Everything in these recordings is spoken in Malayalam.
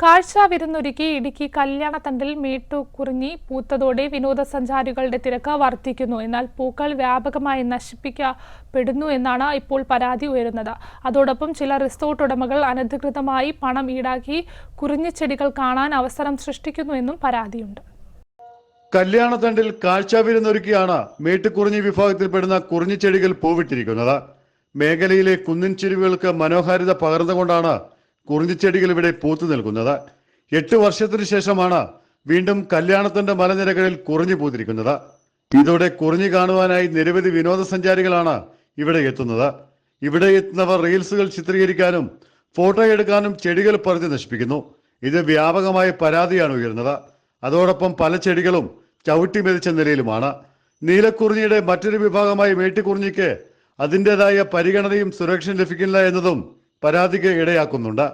കാഴ്ച വിരുന്നൊരുക്കി ഇടുക്കി കല്യാണത്തണ്ടിൽ മീട്ടു കുറിഞ്ഞി പൂത്തതോടെ വിനോദസഞ്ചാരികളുടെ തിരക്ക് വർദ്ധിക്കുന്നു. എന്നാൽ പൂക്കൾ വ്യാപകമായി നശിപ്പിക്കപ്പെടുന്നു എന്നാണ് ഇപ്പോൾ പരാതി ഉയരുന്നത്. അതോടൊപ്പം ചില റിസോർട്ട് ഉടമകൾ അനധികൃതമായി പണം ഈടാക്കി കുറിഞ്ഞിച്ചെടികൾ കാണാൻ അവസരം സൃഷ്ടിക്കുന്നു എന്നും പരാതിയുണ്ട്. കല്യാണത്തണ്ടിൽ കാഴ്ച വിരുന്നൊരുക്കിയാണ് മേട്ടുകുറിഞ്ഞി വിഭാഗത്തിൽപ്പെടുന്ന കുറിഞ്ഞിച്ചെടികൾ പൂവിട്ടിരിക്കുന്നത്. മേഖലയിലെ കുന്നിൻ ചെരുവുകൾക്ക് മനോഹാരിത പകർന്നുകൊണ്ടാണ് കുറിഞ്ഞിച്ചെടികൾ ഇവിടെ പൂത്തു നിൽക്കുന്നത്. എട്ട് വർഷത്തിനു ശേഷമാണ് വീണ്ടും കല്യാണത്തിന്റെ മലനിരകളിൽ കുറഞ്ഞു പൂത്തിരിക്കുന്നത്. ഇതോടെ കുറഞ്ഞു കാണുവാനായി നിരവധി വിനോദസഞ്ചാരികളാണ് ഇവിടെ എത്തുന്നത്. ഇവിടെ എത്തുന്നവർ റീൽസുകൾ ചിത്രീകരിക്കാനും ഫോട്ടോ എടുക്കാനും ചെടികൾ പറിച്ച് നശിപ്പിക്കുന്നു. ഇത് വ്യാപകമായ പരാതിയാണ് ഉയരുന്നത്. അതോടൊപ്പം പല ചെടികളും ചവിട്ടി മെതിച്ച നിലയിലുമാണ്. നീലക്കുറിഞ്ഞിയുടെ മറ്റൊരു വിഭാഗമായ മേട്ടിക്കുറിഞ്ഞിക്ക് അതിന്റെതായ പരിഗണനയും സുരക്ഷയും ലഭിക്കില്ല എന്നതും പരാതിക്ക് ഇടയാക്കുന്നുണ്ട്.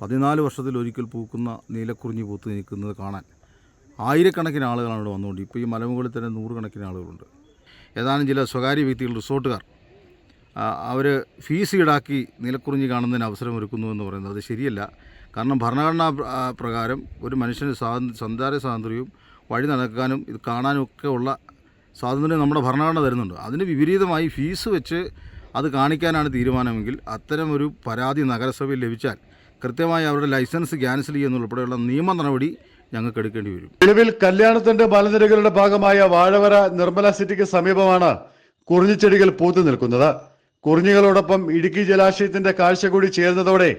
പതിനാല് വർഷത്തിൽ ഒരിക്കൽ പൂക്കുന്ന നീലക്കുറിഞ്ഞി പൂത്ത് നിൽക്കുന്നത് കാണാൻ ആയിരക്കണക്കിന് ആളുകളാണ് ഇവിടെ വന്നുകൊണ്ട് ഇപ്പോൾ ഈ മലമുകളിൽ തന്നെ നൂറുകണക്കിന് ആളുകളുണ്ട്. ഏതാനും ചില സ്വകാര്യ വ്യക്തികൾ റിസോർട്ടുകാർ അവർ ഫീസ് ഈടാക്കി നീലക്കുറിഞ്ഞി കാണുന്നതിന് അവസരം ഒരുക്കുന്നു എന്ന് പറയുന്നത് അത് ശരിയല്ല. കാരണം ഭരണഘടനാ പ്രകാരം ഒരു മനുഷ്യന് സ്വാതന്ത്ര്യ സഞ്ചാര സ്വാതന്ത്ര്യവും വഴി നടക്കാനും ഇത് കാണാനും ഒക്കെ ഉള്ള സ്വാതന്ത്ര്യം നമ്മുടെ ഭരണഘടന തരുന്നുണ്ട്. അതിന് വിപരീതമായി ഫീസ് വെച്ച് അത് കാണിക്കാനാണ് തീരുമാനമെങ്കിൽ അത്തരമൊരു പരാതി നഗരസഭയിൽ ലഭിച്ചാൽ കൃത്യമായി അവരുടെ ലൈസൻസ് ക്യാൻസൽ ചെയ്യുന്നതുൾപ്പെടെയുള്ള നിയമ നടപടി ഞങ്ങൾക്ക് എടുക്കേണ്ടി വരും. നിലവിൽ കല്യാണത്തിന്റെ മലനിരകളുടെ ഭാഗമായ വാഴവര നിർമ്മല സിറ്റിക്ക് സമീപമാണ് കുറിഞ്ഞിച്ചെടികൾ പൂത്തു നിൽക്കുന്നത്. കുറിഞ്ഞികളോടൊപ്പം ഇടുക്കി ജലാശയത്തിന്റെ കാഴ്ച കൂടി ചേർന്നതോടെ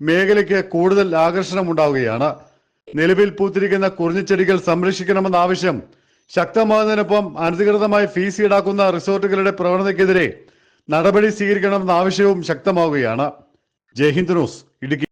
മേഖലയ്ക്ക് കൂടുതൽ ആകർഷണം ഉണ്ടാവുകയാണ്. നിലവിൽ പൂത്തിരിക്കുന്ന കുറിഞ്ഞിച്ചെടികൾ സംരക്ഷിക്കണമെന്ന ആവശ്യം ശക്തമാകുന്നതിനൊപ്പം അനധികൃതമായി ഫീസ് ഈടാക്കുന്ന റിസോർട്ടുകളുടെ പ്രവണതയ്ക്കെതിരെ നടപടി സ്വീകരിക്കണമെന്ന ആവശ്യവും ശക്തമാവുകയാണ്. ജയ്ഹിന്ദ് ന്യൂസ് ഇടുക്കി.